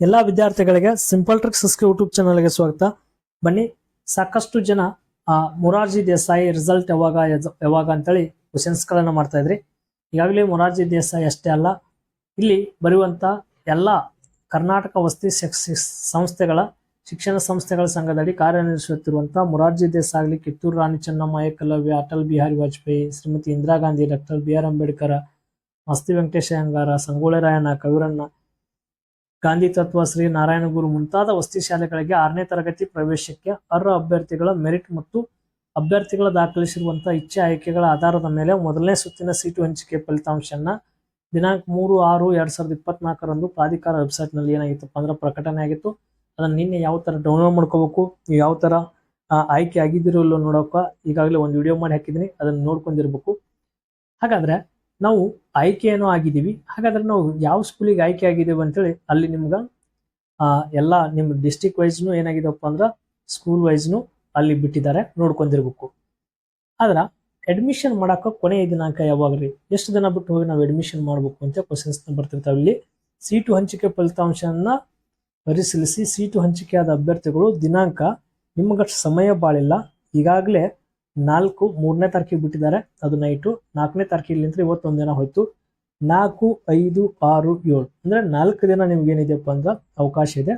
ಎಲ್ಲ ವಿದ್ಯಾರ್ಥಿಗಳಿಗೆ simple tricks YouTube ಚಾನಲ್ಗೆ ಸ್ವಾಗತ. ಬನ್ನಿ, ಸಾಕಷ್ಟು ಜನ, ಆ, ಮೊರಾರ್ಜಿ ದೇಸಾಯಿ ರಿಸಲ್ಟ್ ಯಾವಾಗ ಯಾವಾಗ ಅಂತೇಳಿ ಕ್ವಶನ್ಸ್ ಗಳನ್ನ ಮಾಡ್ತಾ ಇದ್ರಿ. ಈಗಾಗಲೇ ಮೊರಾರ್ಜಿ ದೇಸಾಯಿ ಅಷ್ಟೇ ಅಲ್ಲ, ಇಲ್ಲಿ ಬರುವಂತ ಎಲ್ಲ ಕರ್ನಾಟಕ ವಸತಿ ಸಂಸ್ಥೆಗಳ, ಶಿಕ್ಷಣ ಸಂಸ್ಥೆಗಳ ಸಂಘದಲ್ಲಿ ಕಾರ್ಯನಿರ್ವಹಿಸುತ್ತಿರುವಂತಹ ಮೊರಾರ್ಜಿ ದೇಸಾಯಿ ಆಗಲಿ Kittur Rani Chennamma, Ekalavya, Atal Bihari Vajpayee, Shrimati Indira Gandhi, doctor B R Ambedkar, Masti Venkatesha Iyengar Sangolli Rayanna, ಕವಿರಣ್ಣ Gandhi ತತ್ವ ಶ್ರೀ ನಾರಾಯಣಗುರು ಮುಂತಾದ ವಸತಿ ಶಾಲೆಗಳಿಗೆ ಆರನೇ ತರಗತಿ ಪ್ರವೇಶಕ್ಕೆ ಅರ್ಹ ಅಭ್ಯರ್ಥಿಗಳ ಮೆರಿಟ್ ಮತ್ತು ಅಭ್ಯರ್ಥಿಗಳ ದಾಖಲಿಸಿರುವಂತಹ ಇಚ್ಛೆ ಆಯ್ಕೆಗಳ ಆಧಾರದ ಮೇಲೆ ಮೊದಲನೇ ಸುತ್ತಿನ ಸೀಟು ಹಂಚಿಕೆ ಫಲಿತಾಂಶನ ದಿನಾಂಕ ಮೂರು ಆರು ಎರಡ್ ಸಾವಿರದ ಇಪ್ಪತ್ನಾಲ್ಕರಂದು ಪ್ರಾಧಿಕಾರ ವೆಬ್ಸೈಟ್ನಲ್ಲಿ ಏನಾಗಿತ್ತಪ್ಪ ಅಂದ್ರೆ ಪ್ರಕಟಣೆ ಆಗಿತ್ತು. ಅದನ್ನ ನಿನ್ನೆ ಯಾವ ತರ ಡೌನ್ಲೋಡ್ ಮಾಡ್ಕೋಬೇಕು, ನೀವು ಯಾವ ತರ ಆಯ್ಕೆ ಆಗಿದ್ದೀರೋ ಇಲ್ಲೋ ನೋಡೋಕ ಈಗಾಗಲೇ ಒಂದು ವಿಡಿಯೋ ಮಾಡಿ ಹಾಕಿದ್ದೀನಿ. ಅದನ್ನ ನೋಡ್ಕೊಂಡಿರ್ಬೇಕು. ಹಾಗಾದ್ರೆ ನಾವು ಆಯ್ಕೆಯನ್ನು ಆಗಿದ್ದೀವಿ. ಹಾಗಾದ್ರೆ ನಾವು ಯಾವ ಸ್ಕೂಲಿಗೆ ಆಯ್ಕೆ ಆಗಿದ್ದೀವಿ ಅಂತೇಳಿ ಅಲ್ಲಿ ನಿಮ್ಗೆ ಎಲ್ಲ ನಿಮ್ಮ ಡಿಸ್ಟಿಕ್ ವೈಸ್ನು ಏನಾಗಿದೆಪ್ಪ ಅಂದ್ರೆ ಸ್ಕೂಲ್ ವೈಸ್ನು ಅಲ್ಲಿ ಬಿಟ್ಟಿದ್ದಾರೆ. ನೋಡ್ಕೊಂಡಿರ್ಬೇಕು ಆದ್ರೆ ಅಡ್ಮಿಷನ್ ಮಾಡಾಕ ಕೊನೆಯ ದಿನಾಂಕ ಯಾವಾಗ ರೀ? ಎಷ್ಟು ದಿನ ಬಿಟ್ಟು ಹೋಗಿ ನಾವು ಅಡ್ಮಿಷನ್ ಮಾಡಬೇಕು ಅಂತ ಕ್ವಶನ್ಸ್ ಬರ್ತಿರ್ತಾವೆ ಇಲ್ಲಿ. ಸೀಟು ಹಂಚಿಕೆ ಫಲಿತಾಂಶವನ್ನ ಪರಿಶೀಲಿಸಿ ಸೀಟು ಹಂಚಿಕೆಯಾದ ಅಭ್ಯರ್ಥಿಗಳು ದಿನಾಂಕ ನಿಮ್ಗೆ ಸಮಯ ಬಾಳಿಲ್ಲ. ಈಗಾಗಲೇ ನಾಲ್ಕು ಮೂರನೇ ತಾರೀಕಿಗೆ ಬಿಟ್ಟಿದ್ದಾರೆ. ಅದು ನೈಟು ನಾಲ್ಕನೇ ತಾರೀಕಿಲಿಂತ ಇವತ್ತೊಂದು ದಿನ ಹೋಯ್ತು. ನಾಲ್ಕು ಐದು ಆರು ಏಳು. ಅಂದ್ರೆ ನಾಲ್ಕು ದಿನ ನಿಮ್ಗೆ ಏನಿದೆಯಪ್ಪ ಅಂದ್ರೆ ಅವಕಾಶ ಇದೆ.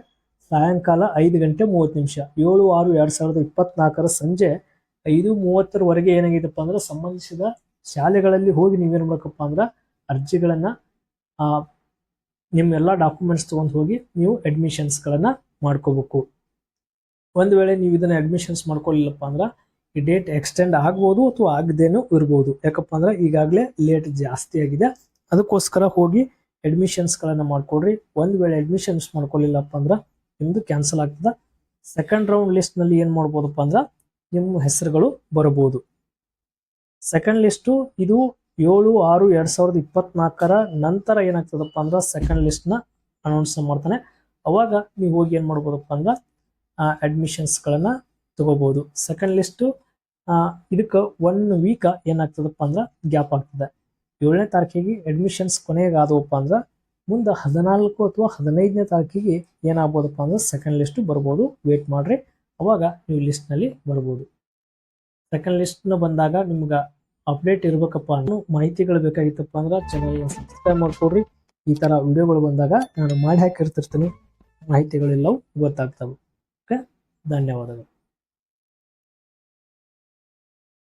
ಸಾಯಂಕಾಲ ಐದು ಗಂಟೆ ಮೂವತ್ತು ನಿಮಿಷ. ಏಳು ಆರು ಎರಡು ಸಾವಿರದ ಇಪ್ಪತ್ನಾಲ್ಕರ ಸಂಜೆ ಐದು ಮೂವತ್ತರವರೆಗೆ ಏನಾಗಿದೆಪ್ಪ ಅಂದ್ರೆ ಸಂಬಂಧಿಸಿದ ಶಾಲೆಗಳಲ್ಲಿ ಹೋಗಿ ನೀವೇನು ಮಾಡಬೇಕಪ್ಪ ಅಂದ್ರೆ ಅರ್ಜಿಗಳನ್ನ ಆ, ನಿಮ್ಮ ಎಲ್ಲ ಡಾಕ್ಯುಮೆಂಟ್ಸ್ ತಗೊಂಡು ಹೋಗಿ ನೀವು ಅಡ್ಮಿಷನ್ಸ್ಗಳನ್ನ ಮಾಡ್ಕೋಬೇಕು. ಒಂದು ವೇಳೆ ನೀವು ಇದನ್ನ ಅಡ್ಮಿಷನ್ಸ್ ಮಾಡ್ಕೊಳ್ಳಿಲ್ಲಪ್ಪ ಅಂದ್ರೆ ಈ ಡೇಟ್ ಎಕ್ಸ್ಟೆಂಡ್ ಆಗ್ಬೋದು ಅಥವಾ ಆಗದೇನು ಇರ್ಬೋದು. ಯಾಕಪ್ಪ ಅಂದ್ರೆ ಈಗಾಗಲೇ ಲೇಟ್ ಜಾಸ್ತಿ ಆಗಿದೆ. ಅದಕ್ಕೋಸ್ಕರ ಹೋಗಿ ಅಡ್ಮಿಷನ್ಸ್ಗಳನ್ನು ಮಾಡ್ಕೊಡ್ರಿ ಒಂದ್ ವೇಳೆ ಅಡ್ಮಿಷನ್ಸ್ ಮಾಡ್ಕೊಳ್ಳಿಲ್ಲಪ್ಪ ಅಂದ್ರೆ ನಿಮ್ದು ಕ್ಯಾನ್ಸಲ್ ಆಗ್ತದ. ಸೆಕೆಂಡ್ ರೌಂಡ್ ಲಿಸ್ಟ್ನಲ್ಲಿ ಏನ್ ಮಾಡ್ಬೋದಪ್ಪ ಅಂದ್ರೆ ನಿಮ್ಮ ಹೆಸರುಗಳು ಬರಬಹುದು ಸೆಕೆಂಡ್ ಲಿಸ್ಟು ಇದು ಏಳು, ಆರು, ಎರಡು ಸಾವಿರದ ಇಪ್ಪತ್ನಾಲ್ಕರ ನಂತರ ಏನಾಗ್ತದಪ್ಪ ಅಂದ್ರೆ ಸೆಕೆಂಡ್ ಲಿಸ್ಟ್ನ ಅನೌನ್ಸ್ ಮಾಡ್ತಾನೆ. ಅವಾಗ ನೀವು ಹೋಗಿ ಏನು ಮಾಡ್ಬೋದಪ್ಪ ಅಂದ್ರೆ ಅಡ್ಮಿಷನ್ಸ್ ಗಳನ್ನ ತಗೋಬಹುದು ಸೆಕೆಂಡ್ ಲಿಸ್ಟ್ ಇದಕ್ಕೆ ಒನ್ ವೀಕ್ ಏನಾಗ್ತದಪ್ಪ ಅಂದ್ರೆ ಗ್ಯಾಪ್ ಆಗ್ತದೆ. ಏಳನೇ ತಾರೀಕಿಗೆ ಅಡ್ಮಿಷನ್ಸ್ ಕೊನೆಗೆ ಆದವಪ್ಪ ಅಂದ್ರೆ ಮುಂದೆ ಹದಿನಾಲ್ಕು ಅಥವಾ ಹದಿನೈದನೇ ತಾರೀಕಿಗೆ ಏನಾಗ್ಬೋದಪ್ಪ ಅಂದ್ರೆ ಸೆಕೆಂಡ್ ಲಿಸ್ಟ್ ಬರ್ಬೋದು. ವೇಟ್ ಮಾಡ್ರಿ. ಅವಾಗ ನೀವು ಲಿಸ್ಟ್ನಲ್ಲಿ ಬರ್ಬೋದು. ಸೆಕೆಂಡ್ ಲಿಸ್ಟ್ ಬಂದಾಗ ನಿಮ್ಗೆ ಅಪ್ಡೇಟ್ ಇರಬೇಕಪ್ಪ ಅನ್ನೋ ಮಾಹಿತಿಗಳು ಬೇಕಾಗಿತ್ತಪ್ಪ ಅಂದ್ರೆ ಚಾನಲ್ ಸಬ್ಸ್ಕ್ರೈಬ್ ಮಾಡ್ಕೊಡ್ರಿ. ಈ ತರ ವಿಡಿಯೋಗಳು ಬಂದಾಗ ನಾನು ಮಾಡಿ ಹಾಕಿರ್ತಿರ್ತೀನಿ. ಮಾಹಿತಿಗಳೆಲ್ಲವೂ ಗೊತ್ತಾಗ್ತವೆ. ಓಕೆ ಧನ್ಯವಾದಗಳು.